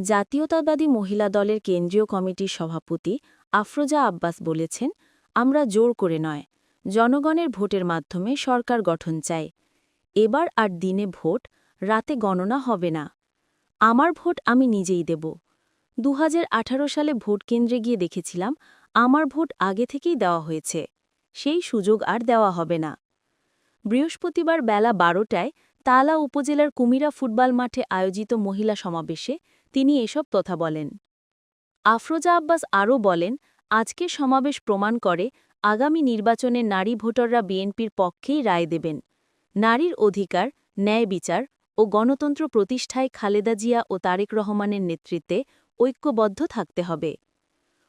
জাতীয়তাবাদী মহিলা দলের কেন্দ্রীয় কমিটির সভাপতি আফরোজা আব্বাস বলেছেন, আমরা জোর করে নয়। জনগণের ভোটের মাধ্যমে সরকার গঠন চাই। এবার আর দিনে ভোট, রাতে গণনা হবে না। আমার ভোট আমি নিজেই দেব। দু হাজার আঠারো সালে ভোট কেন্দ্রে গিয়ে দেখেছিলাম, আমার ভোট আগে থেকেই দেওয়া হয়েছে। সেই সুযোগ আর দেওয়া হবে না। বৃহস্পতিবার বেলা বারোটায় তালা উপজেলার কুমিরা ফুটবল মাঠে আয়োজিত মহিলা সমাবেশে তিনি এসব কথা বলেন। আফরোজা আব্বাস আরও বলেন আজকের সমাবেশ প্রমাণ করে আগামী নির্বাচনে নারী ভোটাররা বিএনপির পক্ষেই রায় দেবেন। নারীর অধিকার, ন্যায় বিচার ও গণতন্ত্র প্রতিষ্ঠায় খালেদা জিয়া ও তারেক রহমানের নেতৃত্বে ঐক্যবদ্ধ থাকতে হবে।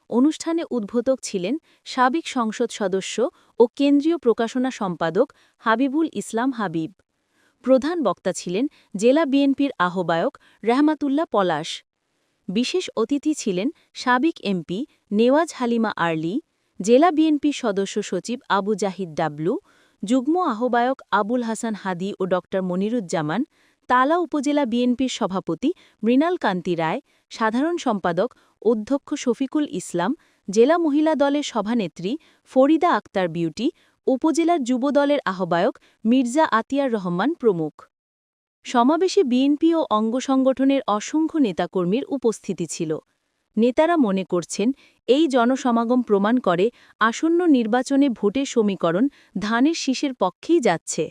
অনুষ্ঠানে উদ্বোধক ছিলেন সাবেক সংসদ সদস্য ও কেন্দ্রীয় প্রকাশনা সম্পাদক হাবিবুল ইসলাম হাবিব। প্রধান বক্তা ছিলেন জেলা বিএনপির আহ্বায়ক রহমাতুল্লাহ পলাশ। বিশেষ অতিথি ছিলেন সাবেক এমপি নেওয়াজ হালিমা আর্লি, জেলা বিএনপির সদস্য সচিব আবু জাহিদ ডাবলু, যুগ্ম আহ্বায়ক আবুল হাসান হাদি ও ড মনিরুজ্জামান, তালা উপজেলা বিএনপির সভাপতি মৃণাল কান্তি রায়, সাধারণ সম্পাদক অধ্যক্ষ শফিকুল ইসলাম, জেলা মহিলা দলের সভানেত্রী ফরিদা আক্তার বিউটি উপজেলার যুবদলের আহ্বায়ক মির্জা আতিয়ার রহমান প্রমুখ। সমাবেশে বিএনপি ও অঙ্গ সংগঠনের অসংখ্য নেতাকর্মীর উপস্থিতি ছিল। নেতারা মনে করছেন, এই জনসমাগম প্রমাণ করে আসন্ন নির্বাচনে ভোটের সমীকরণ ধানের শীষের পক্ষেই যাচ্ছে।